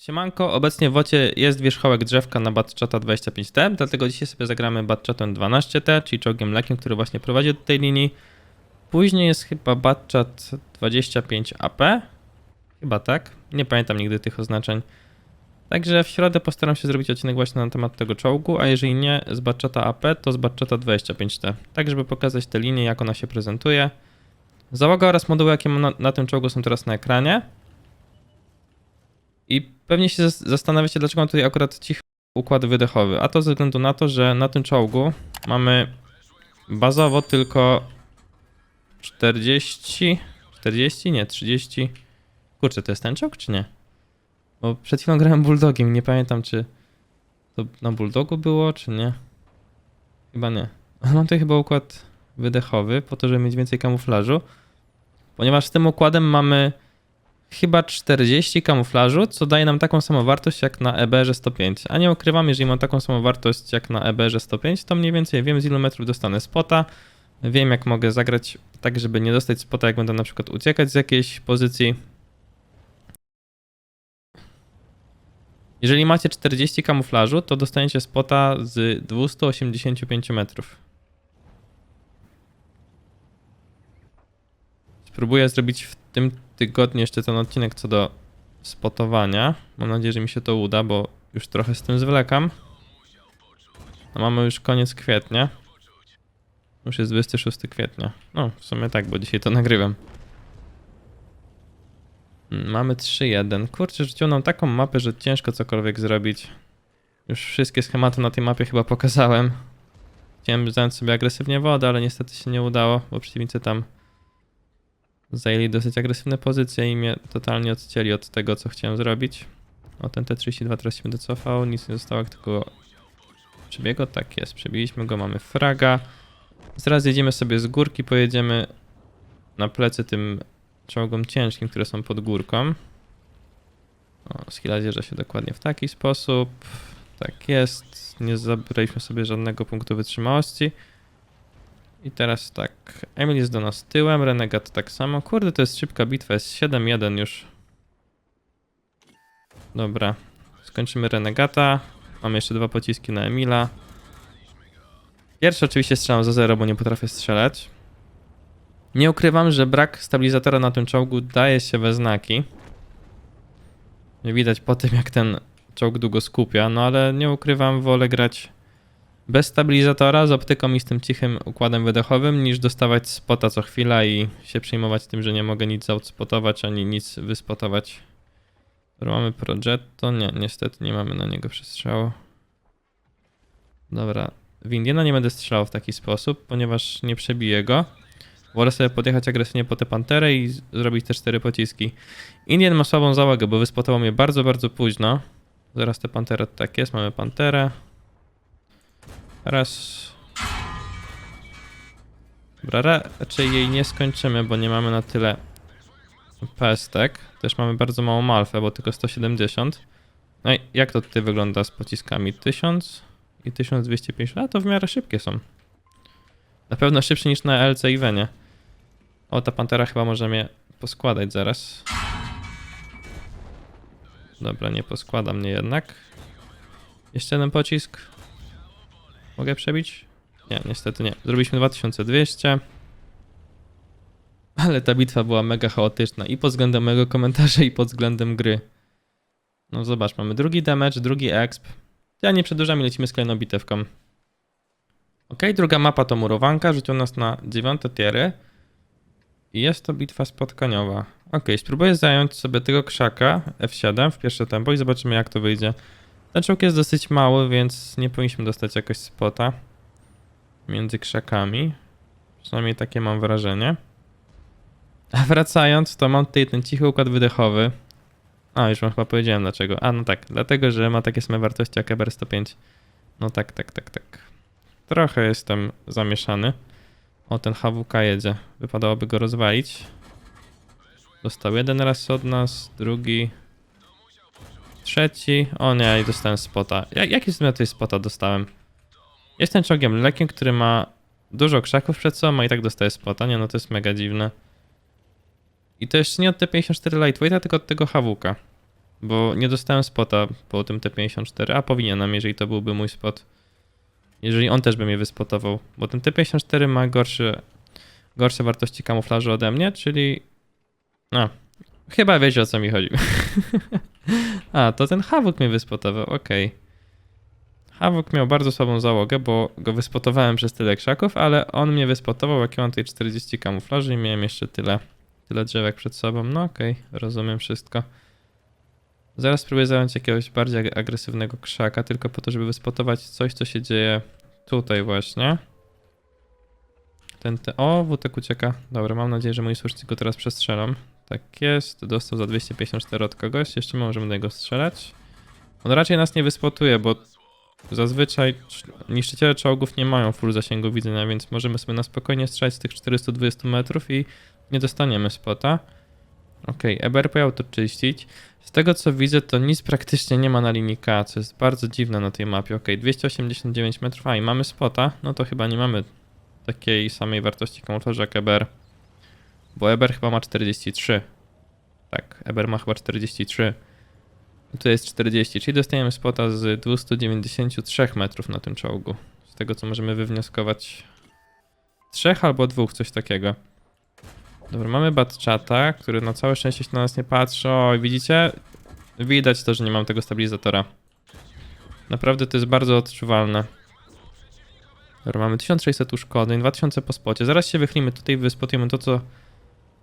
Siemanko, obecnie w wocie jest wierzchołek drzewka na Batchata 25T, dlatego dzisiaj sobie zagramy Batchatem 12T, czyli czołgiem lekiem, który właśnie prowadzi do tej linii. Później jest chyba Batchat 25AP, chyba tak, nie pamiętam nigdy tych oznaczeń. Także w środę postaram się zrobić odcinek właśnie na temat tego czołgu, a jeżeli nie z Batchata AP, to z Batchata 25T, tak żeby pokazać tę linię, jak ona się prezentuje. Załoga oraz moduły, jakie na, na tym czołgu są teraz na ekranie. I pewnie się zas- zastanawiacie, dlaczego mam tutaj akurat cichy układ wydechowy. A to ze względu na to, że na tym czołgu mamy bazowo tylko 40, 40, nie, 30. Kurczę, to jest ten czołg, czy nie? Bo przed chwilą grałem Bulldogiem, nie pamiętam, czy to na Bulldogu było, czy nie. Chyba nie. Mam tutaj chyba układ wydechowy, po to, żeby mieć więcej kamuflażu. Ponieważ z tym układem mamy chyba 40 kamuflażu, co daje nam taką samą wartość jak na EBR 105. A nie ukrywam, jeżeli mam taką samą wartość jak na EBR 105, to mniej więcej wiem z ilu metrów dostanę spota. Wiem jak mogę zagrać tak, żeby nie dostać spota, jak będę na przykład uciekać z jakiejś pozycji. Jeżeli macie 40 kamuflażu, to dostaniecie spota z 285 metrów. Spróbuję zrobić w tym tygodniu jeszcze ten odcinek co do spotowania. Mam nadzieję, że mi się to uda, bo już trochę z tym zwlekam. No mamy już koniec kwietnia. Już jest 26 kwietnia. No, w sumie tak, bo dzisiaj to nagrywam. Mm, Mamy 3-1. Kurczę, rzucił nam taką mapę, że ciężko cokolwiek zrobić. Już wszystkie schematy na tej mapie chyba pokazałem. Chciałem zająć sobie agresywnie wodę, ale niestety się nie udało, bo przeciwnicy tam zajęli dosyć agresywne pozycje i mnie totalnie odcięli od tego, co chciałem zrobić. O, ten T-32 teraz się docofał, nic nie zostało, tylko przebiegło. Tak jest, przebiliśmy go, mamy fraga. Zaraz jedziemy sobie z górki, pojedziemy na plecy tym czołgom ciężkim, które są pod górką. O, skilla zjeżdża się dokładnie w taki sposób. Tak jest, nie zabraliśmy sobie żadnego punktu wytrzymałości. I teraz tak, Emil jest do nas tyłem, Renegat tak samo. Kurde, to jest szybka bitwa, jest 7-1 już. Dobra, skończymy Renegata. Mamy jeszcze dwa pociski na Emila. Pierwszy oczywiście strzelam za zero, bo nie potrafię strzelać. Nie ukrywam, że brak stabilizatora na tym czołgu daje się we znaki. Widać po tym, jak ten czołg długo skupia, no ale nie ukrywam, wolę grać bez stabilizatora, z optyką i z tym cichym układem wydechowym, niż dostawać spota co chwila i się przejmować tym, że nie mogę nic outspotować ani nic wyspotować. Mamy Progetto. Nie, niestety nie mamy na niego przestrzału. Dobra, w Indiana nie będę strzelał w taki sposób, ponieważ nie przebiję go. Wolę sobie podjechać agresywnie po tę panterę i zrobić te cztery pociski. Indian ma słabą załogę, bo wyspotował mnie bardzo, bardzo późno. Zaraz tę panterę, tak jest, mamy panterę. Raz. Dobra, raczej jej nie skończymy, bo nie mamy na tyle pestek. Też mamy bardzo małą malfę, bo tylko 170. No i jak to tutaj wygląda z pociskami? 1000 i 1250, a to w miarę szybkie są. Na pewno szybsze niż na LC i Venie. O, ta pantera chyba może mnie poskładać zaraz. Dobra, nie poskłada mnie jednak. Jeszcze jeden pocisk. Mogę przebić? Nie, niestety nie. Zrobiliśmy 2200. Ale ta bitwa była mega chaotyczna i pod względem mojego komentarza, i pod względem gry. No zobacz, mamy drugi damage, drugi exp. Ja nie przedłużam i lecimy z kolejną bitewką. Ok, druga mapa to murowanka, rzucił nas na dziewiąte tiery. I jest to bitwa spotkaniowa. Ok, spróbuję zająć sobie tego krzaka F7 w pierwsze tempo i zobaczymy jak to wyjdzie. Ten czołg jest dosyć mały, więc nie powinniśmy dostać jakoś spota między krzakami. Przynajmniej takie mam wrażenie. A wracając, to mam tutaj ten cichy układ wydechowy. A, już wam chyba powiedziałem dlaczego. A, no tak, dlatego, że ma takie same wartości jak EBR 105. No tak, tak, tak, tak. Trochę jestem zamieszany. O, ten HWK jedzie. Wypadałoby go rozwalić. Dostał jeden raz od nas, drugi, trzeci. O nie, i dostałem spota. Jak, jaki z tej spota dostałem? Jestem czołgiem lekiem, który ma dużo krzaków przed sobą, a i tak dostaje spota. Nie, no to jest mega dziwne. I to jeszcze nie od T54 Lightweighta, tylko od tego HWK. Bo nie dostałem spota po tym T54, a powinienem, jeżeli to byłby mój spot. Jeżeli on też by mnie wyspotował. Bo ten T54 ma gorsze, gorsze wartości kamuflażu ode mnie, czyli... No, chyba wiecie o co mi chodzi. a, to ten Havok mnie wyspotował, okej. Havok miał bardzo słabą załogę, bo go wyspotowałem przez tyle krzaków, ale on mnie wyspotował, jak ja mam tutaj 40 kamuflaży i miałem jeszcze tyle, tyle drzewek przed sobą. No okej, rozumiem wszystko. Zaraz spróbuję zająć jakiegoś bardziej ag- agresywnego krzaka, tylko po to, żeby wyspotować coś, co się dzieje tutaj właśnie. Ten, te... O, wutek ucieka. Dobra, mam nadzieję, że moi słusznicy go teraz przestrzelą. Tak jest, dostał za 254 od kogoś, jeszcze możemy do niego strzelać. On raczej nas nie wyspotuje, bo zazwyczaj cz- niszczyciele czołgów nie mają full zasięgu widzenia, więc możemy sobie na spokojnie strzelać z tych 420 metrów i nie dostaniemy spota. Okej, EBR pojechał to czyścić. Z tego co widzę, to nic praktycznie nie ma na linii K, co jest bardzo dziwne na tej mapie. Okej, 289 metrów, a i mamy spota, no to chyba nie mamy takiej samej wartości kamuflażu jak EBR. Bo EBR chyba ma 43. Tak, EBR ma chyba 43. Tu jest 40, czyli dostajemy spota z 293 metrów na tym czołgu. Z tego co możemy wywnioskować. Trzech albo dwóch, coś takiego. Dobra, mamy Batchata, który na całe szczęście się na nas nie patrzy. O, widzicie? Widać to, że nie mam tego stabilizatora. Naprawdę to jest bardzo odczuwalne. Dobra, mamy 1600 uszkodzeń, 2000 po spocie. Zaraz się wychylimy tutaj, wyspotujemy to, co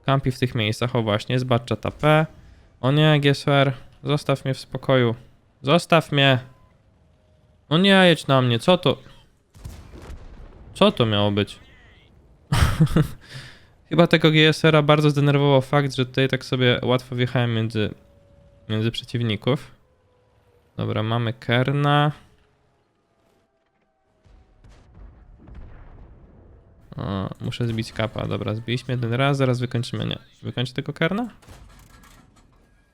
kampi w tych miejscach. O właśnie, Batchat AP. O nie, GSR, zostaw mnie w spokoju. Zostaw mnie. O nie, jedź na mnie, co to? Co to miało być? Chyba tego GSR-a bardzo zdenerwował fakt, że tutaj tak sobie łatwo wjechałem między, między przeciwników. Dobra, mamy Kerna. O, muszę zbić kapa. Dobra, zbiliśmy jeden raz, zaraz wykończymy. Nie. Wykończy tego Kerna?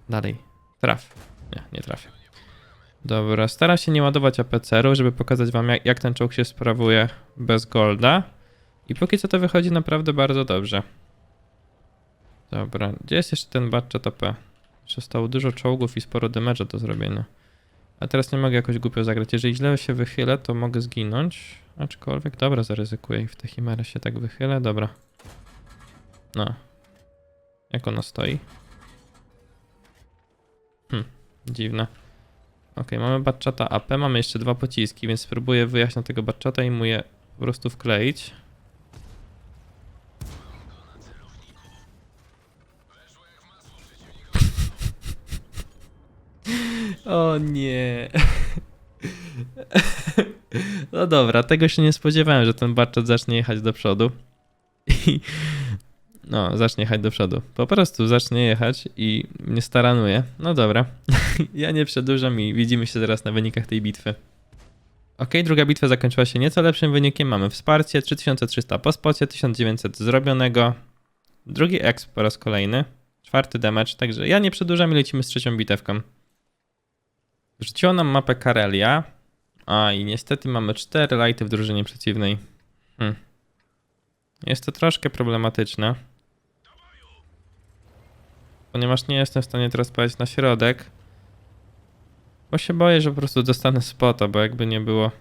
Dalej. Traf. Nie, nie trafię. Dobra, staram się nie ładować APCR-u, żeby pokazać wam jak, jak ten czołg się sprawuje bez golda. I póki co to wychodzi naprawdę bardzo dobrze. Dobra, gdzie jest jeszcze ten Batchat AP? Jeszcze dużo czołgów i sporo damage'a do zrobienia. A teraz nie mogę jakoś głupio zagrać. Jeżeli źle się wychylę, to mogę zginąć. Aczkolwiek, dobra, zaryzykuję i w tę chimerę się tak wychylę. Dobra. No. Jak ona stoi? Hm, dziwne. Okej, mamy Batchata AP, mamy jeszcze dwa pociski, więc spróbuję wyjechać na tego Batchata i mu je po prostu wkleić. O nie. No dobra, tego się nie spodziewałem, że ten Batchat zacznie jechać do przodu. I no, zacznie jechać do przodu. Po prostu zacznie jechać i mnie staranuje. No dobra. ja nie przedłużam i widzimy się zaraz na wynikach tej bitwy. Ok, druga bitwa zakończyła się nieco lepszym wynikiem. Mamy wsparcie 3300 po spocie, 1900 zrobionego. Drugi exp po raz kolejny. Czwarty damage, także ja nie przedłużam i lecimy z trzecią bitewką. Rzuciło nam mapę Karelia. A i niestety mamy cztery lighty w drużynie przeciwnej. Hmm. Jest to troszkę problematyczne. Ponieważ nie jestem w stanie teraz pojechać na środek. Bo się boję, że po prostu dostanę spota, bo jakby nie było.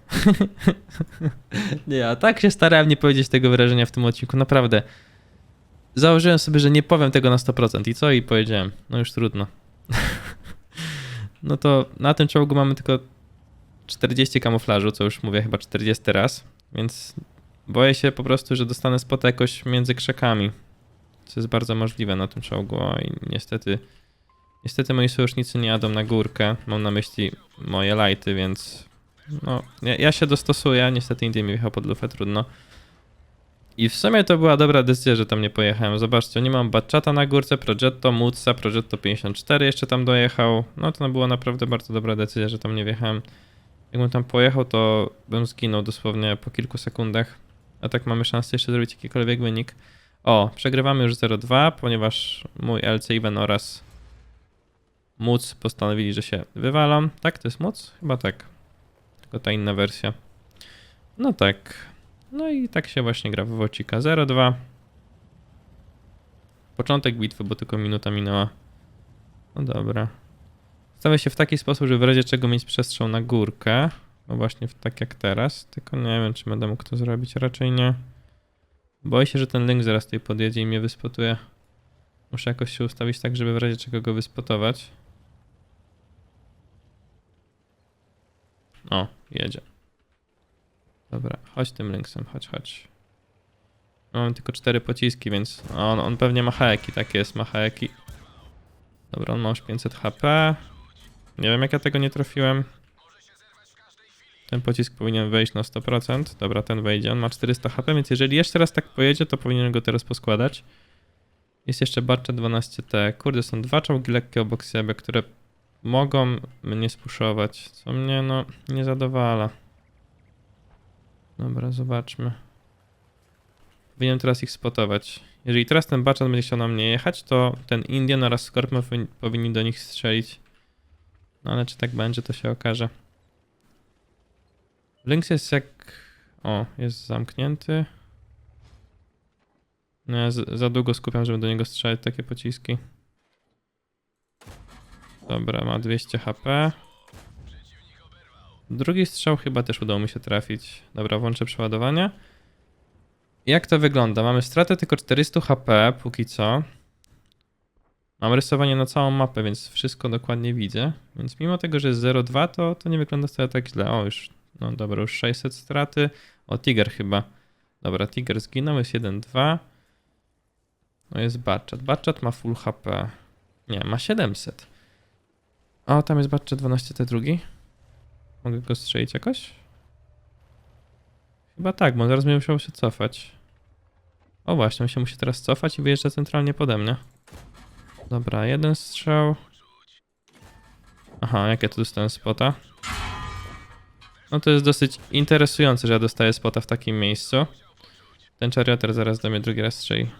nie, a tak się starałem nie powiedzieć tego wyrażenia w tym odcinku, naprawdę. Założyłem sobie, że nie powiem tego na 100% i co? I powiedziałem. No już trudno. no to na tym czołgu mamy tylko 40 kamuflażu, co już mówię chyba 40 raz, więc boję się po prostu, że dostanę spota jakoś między krzakami, co jest bardzo możliwe na tym czołgu i niestety niestety moi sojusznicy nie jadą na górkę, mam na myśli moje lighty, więc no, ja, ja się dostosuję, niestety Indy mi wjechał pod lufę, trudno. I w sumie to była dobra decyzja, że tam nie pojechałem. Zobaczcie, nie mam Batchata na górce, Progetto, Mutsa, Progetto 54 jeszcze tam dojechał. No to była naprawdę bardzo dobra decyzja, że tam nie wjechałem. Jakbym tam pojechał, to bym zginął dosłownie po kilku sekundach. A tak mamy szansę jeszcze zrobić jakikolwiek wynik. O, przegrywamy już 0-2, ponieważ mój LC Even oraz Muc postanowili, że się wywalą. Tak, to jest Muc? Chyba tak. Tylko ta inna wersja. No tak. No i tak się właśnie gra w Wocika 0-2. Początek bitwy, bo tylko minuta minęła. No dobra. Ustawia się w taki sposób, żeby w razie czego mieć przestrzał na górkę. No właśnie tak jak teraz. Tylko nie wiem, czy będę mógł to zrobić. Raczej nie. Boję się, że ten link zaraz tutaj podjedzie i mnie wyspotuje. Muszę jakoś się ustawić tak, żeby w razie czego go wyspotować. O, jedzie. Dobra, chodź tym linksem, chodź, chodź. Mamy tylko cztery pociski, więc on, on pewnie ma haeki, tak jest, ma. Dobra, on ma już 500 HP. Nie wiem jak ja tego nie trafiłem. Ten pocisk powinien wejść na 100%. Dobra, ten wejdzie. On ma 400 HP, więc jeżeli jeszcze raz tak pojedzie, to powinien go teraz poskładać. Jest jeszcze Barcza 12T. Kurde, są dwa czołgi lekkie obok siebie, które mogą mnie spuszować, co mnie no nie zadowala. Dobra, zobaczmy. Powinienem teraz ich spotować. Jeżeli teraz ten baczan będzie chciał na mnie jechać, to ten Indian oraz Scorpion powin- powinni do nich strzelić. No ale czy tak będzie, to się okaże. Lynx jest jak... O, jest zamknięty. No ja za długo skupiam, żeby do niego strzelać takie pociski. Dobra, ma 200 HP. Drugi strzał chyba też udało mi się trafić. Dobra, włączę przeładowanie. Jak to wygląda? Mamy stratę tylko 400 HP póki co. Mam rysowanie na całą mapę, więc wszystko dokładnie widzę. Więc mimo tego, że jest 0,2 to, to nie wygląda wcale tak źle. O, już, no dobra, już 600 straty. O, Tiger chyba. Dobra, Tiger zginął, jest 1,2. No jest Batchat. Batchat ma full HP. Nie, ma 700. O, tam jest Batchat 12 T drugi. Mogę go strzelić jakoś? Chyba tak, bo zaraz będzie musiał się cofać. O właśnie, on się musi teraz cofać i wyjeżdża centralnie pode mnie. Dobra, jeden strzał. Aha, jak ja tu dostałem spota? No to jest dosyć interesujące, że ja dostaję spota w takim miejscu. Ten charioter zaraz do mnie drugi raz strzeli.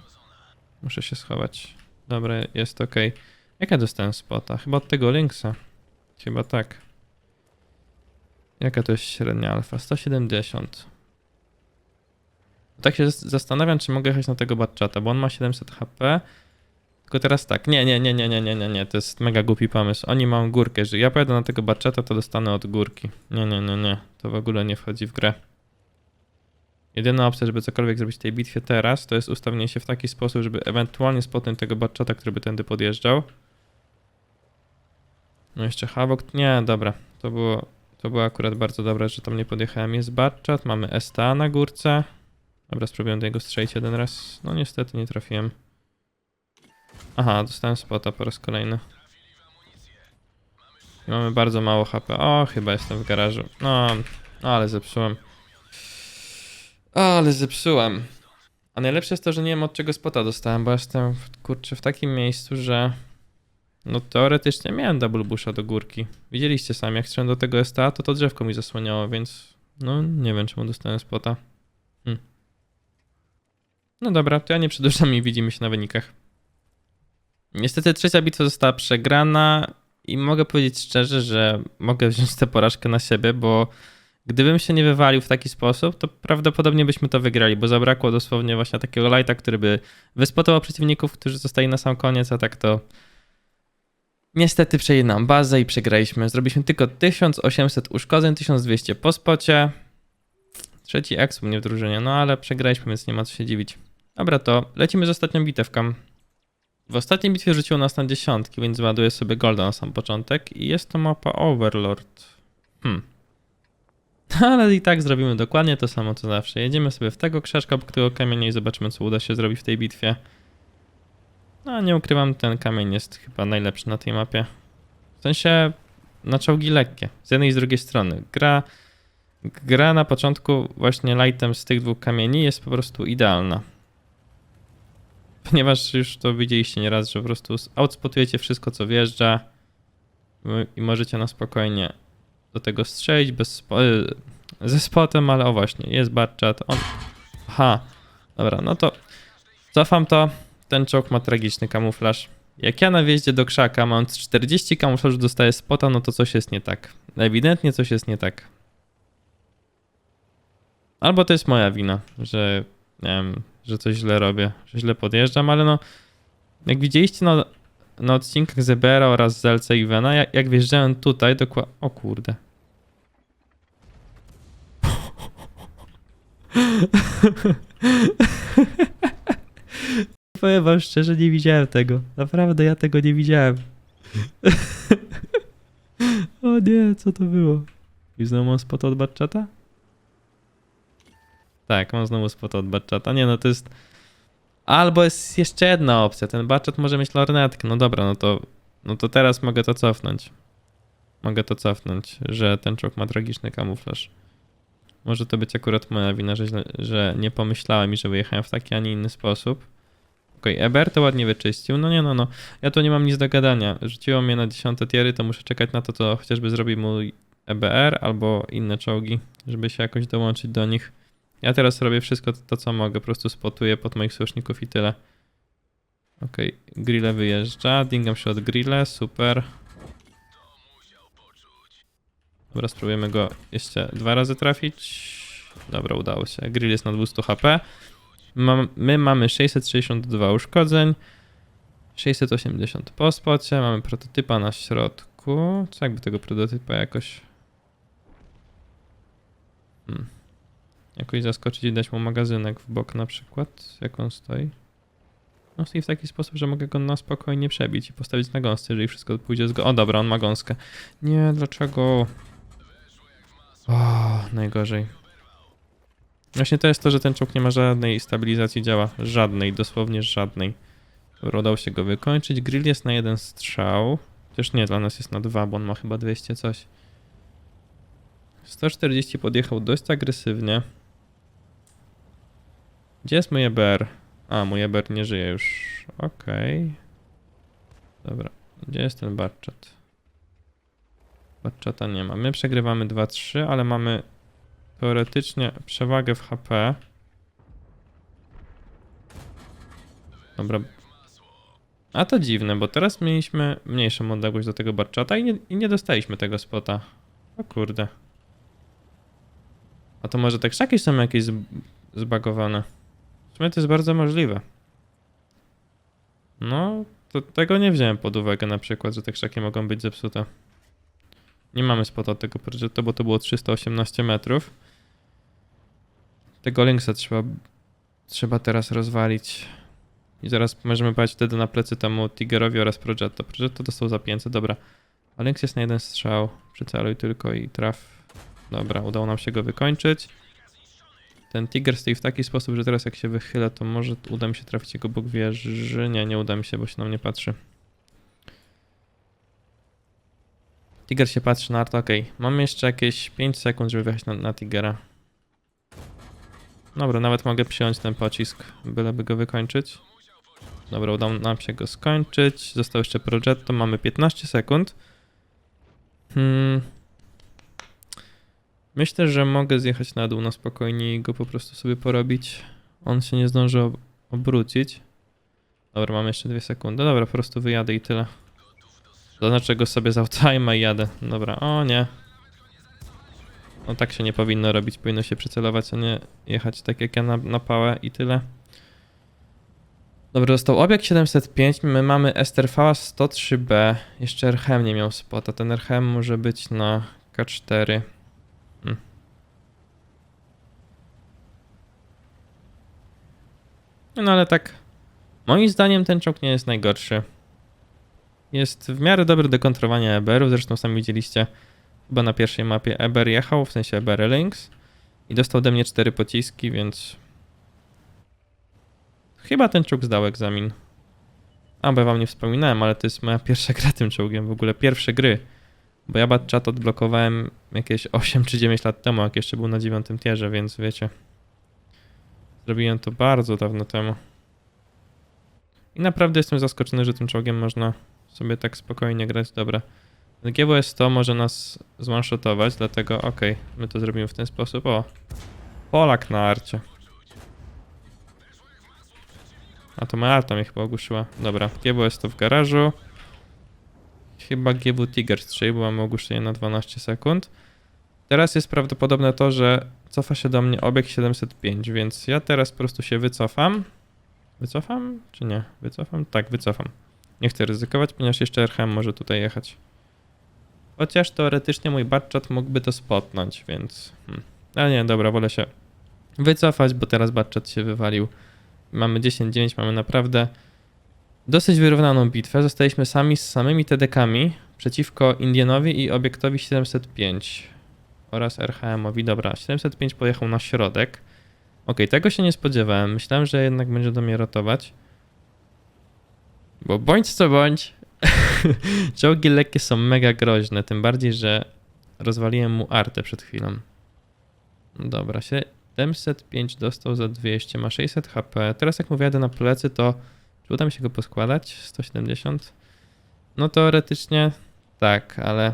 Muszę się schować. Dobra, jest ok. Jak ja dostałem spota? Chyba od tego Lynxa. Chyba tak. Jaka to jest średnia alfa? 170. Tak się zas- zastanawiam, czy mogę jechać na tego Batchata, bo on ma 700 HP. Tylko teraz tak, nie, nie, nie, nie, nie, nie, nie, nie, to jest mega głupi pomysł. Oni mają górkę, że ja pojadę na tego Batchata, to dostanę od górki. Nie, nie, nie, nie, to w ogóle nie wchodzi w grę. Jedyna opcja, żeby cokolwiek zrobić w tej bitwie teraz, to jest ustawienie się w taki sposób, żeby ewentualnie spotnąć tego Batchata, który by tędy podjeżdżał. No jeszcze Havok, nie, dobra, to było, to było akurat bardzo dobre, że tam nie podjechałem. Jest Batchat, mamy STA na górce. Dobra, spróbuję do niego strzelić jeden raz. No niestety nie trafiłem. Aha, dostałem spota po raz kolejny. I mamy bardzo mało HP. O, chyba jestem w garażu. No, no ale zepsułem. Ale zepsułem. A najlepsze jest to, że nie wiem od czego spota dostałem, bo jestem w, kurczę w takim miejscu, że no teoretycznie miałem double busha do górki. Widzieliście sami, jak strzałem do tego STA, to to drzewko mi zasłaniało, więc no nie wiem czemu dostałem spota. Hm. No dobra, to ja nie przedłużam i widzimy się na wynikach. Niestety trzecia bitwa została przegrana i mogę powiedzieć szczerze, że mogę wziąć tę porażkę na siebie, bo gdybym się nie wywalił w taki sposób, to prawdopodobnie byśmy to wygrali, bo zabrakło dosłownie właśnie takiego lighta, który by wyspotował przeciwników, którzy zostali na sam koniec, a tak to niestety przejęli nam bazę i przegraliśmy. Zrobiliśmy tylko 1800 uszkodzeń, 1200 po spocie. Trzeci u mnie w drużynie, no ale przegraliśmy, więc nie ma co się dziwić. Dobra, to lecimy z ostatnią bitewką. W ostatniej bitwie rzuciło nas na dziesiątki, więc ładuję sobie golda na sam początek i jest to mapa Overlord. Hmm. Ale i tak zrobimy dokładnie to samo co zawsze. Jedziemy sobie w tego krzaczka, obok tego kamienia i zobaczymy co uda się zrobić w tej bitwie. No nie ukrywam, ten kamień jest chyba najlepszy na tej mapie. W sensie na czołgi lekkie, z jednej i z drugiej strony. Gra, gra na początku właśnie lightem z tych dwóch kamieni jest po prostu idealna. Ponieważ już to widzieliście nieraz, że po prostu outspotujecie wszystko co wjeżdża i możecie na spokojnie do tego strzelić bez spo, y, ze spotem, ale o właśnie, jest barczat. On... Aha, dobra, no to cofam to. Ten czołg ma tragiczny kamuflaż. Jak ja na wjeździe do krzaka mam 40 kamuflażu, dostaję spota, no to coś jest nie tak. Ewidentnie coś jest nie tak. Albo to jest moja wina, że nie wiem, że coś źle robię, że źle podjeżdżam, ale no jak widzieliście, no na odcinkach Zebera oraz Zelce i Vena, jak, jak wjeżdżałem tutaj, dokładnie... O kurde. Powiem wam szczerze, nie widziałem tego. Naprawdę, ja tego nie widziałem. o nie, co to było? I znowu mam spot od Batchata? Tak, mam znowu spot od Batchata. Nie no, to jest... Albo jest jeszcze jedna opcja, ten Batchat może mieć lornetkę. No dobra, no to, no to teraz mogę to cofnąć. Mogę to cofnąć, że ten czołg ma tragiczny kamuflaż. Może to być akurat moja wina, że, źle, że nie pomyślałem i że wyjechałem w taki, a nie inny sposób. Okej, Eber to ładnie wyczyścił. No nie, no, no. Ja tu nie mam nic do gadania. Rzuciło mnie na 10 tiery, to muszę czekać na to, co chociażby zrobi mój EBR albo inne czołgi, żeby się jakoś dołączyć do nich. Ja teraz robię wszystko to, co mogę, po prostu spotuję pod moich sojuszników i tyle. Okej, grille wyjeżdża, dingam się od grille, super. Dobra, spróbujemy go jeszcze dwa razy trafić. Dobra, udało się. Grill jest na 200 HP. Mam, my mamy 662 uszkodzeń, 680 po spocie, mamy prototypa na środku. Co jakby tego prototypa jakoś... Hmm. Jakoś zaskoczyć i dać mu magazynek w bok na przykład, jak on stoi. No stoi w taki sposób, że mogę go na spokojnie przebić i postawić na gąsce, jeżeli wszystko pójdzie z go... O dobra, on ma gąskę. Nie, dlaczego? O, najgorzej. Właśnie to jest to, że ten czołg nie ma żadnej stabilizacji działa. Żadnej, dosłownie żadnej. Dobra, Udało się go wykończyć. Grill jest na jeden strzał. Chociaż nie, dla nas jest na dwa, bo on ma chyba 200 coś. 140 podjechał dość agresywnie. Gdzie jest mój EBR? A, mój EBR nie żyje już. Okej. Dobra. Gdzie jest ten Batchat? Batchata nie ma. My przegrywamy 2-3, ale mamy teoretycznie przewagę w HP. Dobra. A to dziwne, bo teraz mieliśmy mniejszą odległość do tego Batchata i nie, i nie dostaliśmy tego spota. O kurde. A to może te krzaki są jakieś zb- zbagowane? W sumie to jest bardzo możliwe. No, to tego nie wziąłem pod uwagę na przykład, że te krzaki mogą być zepsute. Nie mamy spota tego projektu, bo to było 318 metrów. Tego Lynxa trzeba, trzeba teraz rozwalić. I zaraz możemy pojechać wtedy na plecy temu Tigerowi oraz Progetto. Progetto dostał za 500, dobra. A Lynx jest na jeden strzał. Przyceluj tylko i traf. Dobra, udało nam się go wykończyć. Ten Tiger stoi w taki sposób, że teraz jak się wychylę, to może uda mi się trafić jego bok wieży. Nie, nie uda mi się, bo się na mnie patrzy. Tiger się patrzy na Arta, okej. Mamy jeszcze jakieś 5 sekund, żeby wjechać na, na Tigera. Dobra, nawet mogę przyjąć ten pocisk, byleby go wykończyć. Dobra, udało nam się go skończyć. Został jeszcze Progetto, mamy 15 sekund. Hmm. Myślę, że mogę zjechać na dół na spokojnie i go po prostu sobie porobić. On się nie zdąży ob- obrócić. Dobra, mamy jeszcze 2 sekundy. Dobra, po prostu wyjadę i tyle. Zaznaczę go sobie z outima i jadę. Dobra, o nie. No tak się nie powinno robić, powinno się przycelować, a nie jechać tak jak ja na, na pałę i tyle. Dobra, został obieg 705, my mamy STRV 103B, jeszcze RHM nie miał spota, ten RHM może być na K4. No ale tak, moim zdaniem ten czołg nie jest najgorszy. Jest w miarę dobry do kontrowania EBR-ów, zresztą sami widzieliście chyba na pierwszej mapie EBR jechał, w sensie EBR Lynx i dostał ode mnie cztery pociski, więc chyba ten czołg zdał egzamin. A, bo ja wam nie wspominałem, ale to jest moja pierwsza gra tym czołgiem, w ogóle pierwsze gry. Bo ja Batchat odblokowałem jakieś 8 czy 9 lat temu, jak jeszcze był na dziewiątym tierze, więc wiecie. Zrobiłem to bardzo dawno temu. I naprawdę jestem zaskoczony, że tym czołgiem można sobie tak spokojnie grać. Dobra. GWS 100 może nas zwanshotować, dlatego okej, my to zrobimy w ten sposób. O, Polak na arcie. A to moja arta mnie chyba ogłuszyła. Dobra, GWS to w garażu. Chyba GW Tiger strzeli, bo mamy ogłuszenie na 12 sekund. Teraz jest prawdopodobne to, że cofa się do mnie obieg 705, więc ja teraz po prostu się wycofam. Wycofam? Czy nie? Wycofam? Tak, wycofam. Nie chcę ryzykować, ponieważ jeszcze RHM może tutaj jechać. Chociaż teoretycznie mój Batchat mógłby to spotnąć, więc... Hmm. Ale nie, dobra, wolę się wycofać, bo teraz Batchat się wywalił. Mamy 10-9, mamy naprawdę dosyć wyrównaną bitwę. Zostaliśmy sami z samymi TDK-ami przeciwko Indianowi i obiektowi 705 oraz RHM-owi. Dobra, 705 pojechał na środek. Okej, tego się nie spodziewałem. Myślałem, że jednak będzie do mnie ratować. Bo bądź co bądź, czołgi lekkie są mega groźne, tym bardziej, że rozwaliłem mu artę przed chwilą. Dobra, 705 dostał za 200, ma 600 HP. Teraz jak mu wjadę na plecy, to czy uda mi się go poskładać? 170? No teoretycznie tak, ale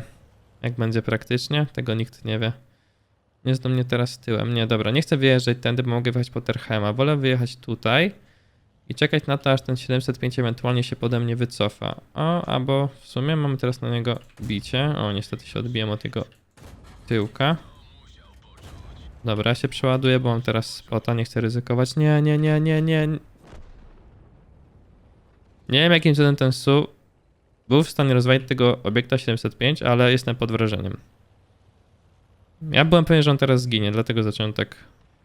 jak będzie praktycznie, tego nikt nie wie. Nie do mnie teraz tyłem. Nie, dobra, nie chcę wyjeżdżać tędy, bo mogę wjechać po Terhema. Wolę wyjechać tutaj i czekać na to, aż ten 705 ewentualnie się pode mnie wycofa. O, albo w sumie mamy teraz na niego bicie. O, niestety się odbiłem od jego tyłka. Dobra, ja się przeładuję, bo mam teraz spota, nie chcę ryzykować. Nie, nie, nie, nie, nie. Nie wiem jakim cudem ten SU był w stanie rozwalić tego obiekta 705, ale jestem pod wrażeniem. Ja byłem pewien, że on teraz zginie, dlatego zacząłem tak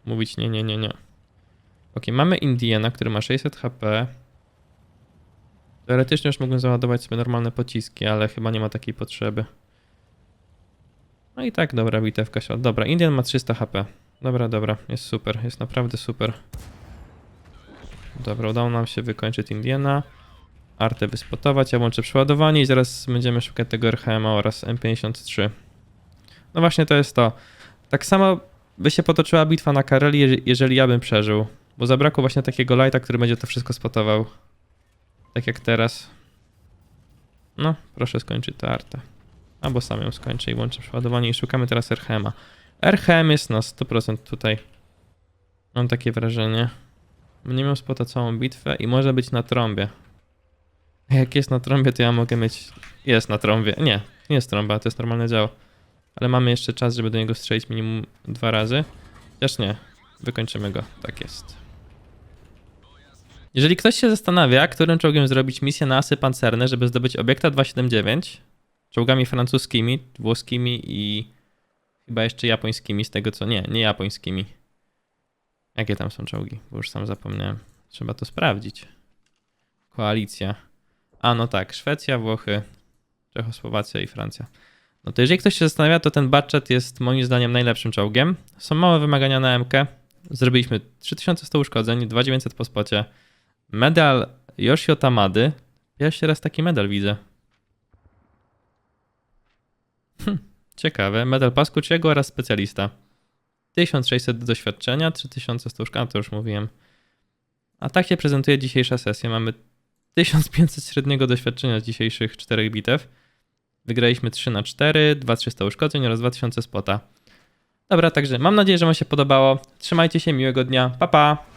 mówić nie, nie, nie, nie. Ok, mamy Indiana, który ma 600 HP. Teoretycznie już mógłbym załadować sobie normalne pociski, ale chyba nie ma takiej potrzeby. No i tak, dobra, bitewka się. Dobra, Indian ma 300 HP. Dobra, dobra, jest super, jest naprawdę super. Dobra, udało nam się wykończyć Indiana. Artę wyspotować, ja włączę przeładowanie i zaraz będziemy szukać tego RHM oraz M53. No właśnie to jest to. Tak samo by się potoczyła bitwa na Kareli, jeże- jeżeli ja bym przeżył. Bo zabrakło właśnie takiego lighta, który będzie to wszystko spotował. Tak jak teraz. No, proszę skończyć tę artę. Albo sam ją skończę i łączę przeładowanie i szukamy teraz RHM-a. RHM jest na 100% tutaj. Mam takie wrażenie. Nie miał spota całą bitwę i może być na trąbie. Jak jest na trąbie, to ja mogę mieć... Jest na trąbie. Nie, nie jest trąba, to jest normalne działo. Ale mamy jeszcze czas, żeby do niego strzelić minimum dwa razy. Chociaż nie, wykończymy go. Tak jest. Jeżeli ktoś się zastanawia, którym czołgiem zrobić misję na asy pancerne, żeby zdobyć obiekta 279, czołgami francuskimi, włoskimi i chyba jeszcze japońskimi, z tego co nie, nie japońskimi. Jakie tam są czołgi? Bo już sam zapomniałem. Trzeba to sprawdzić. Koalicja. A no tak, Szwecja, Włochy, Czechosłowacja i Francja. No to jeżeli ktoś się zastanawia, to ten budżet jest moim zdaniem najlepszym czołgiem. Są małe wymagania na MK. Zrobiliśmy 3100 uszkodzeń, 2900 po spocie. Medal Yoshio Tamady. Pierwszy raz taki medal widzę. Hm, ciekawe. Medal Paskuciego oraz specjalista. 1600 doświadczenia, 3100 uszkodzeń, to już mówiłem. A tak się prezentuje dzisiejsza sesja. Mamy 1500 średniego doświadczenia z dzisiejszych czterech bitew. Wygraliśmy 3 na 4, 2300 uszkodzeń oraz 2000 spota. Dobra, także mam nadzieję, że Wam się podobało. Trzymajcie się, miłego dnia. Pa pa!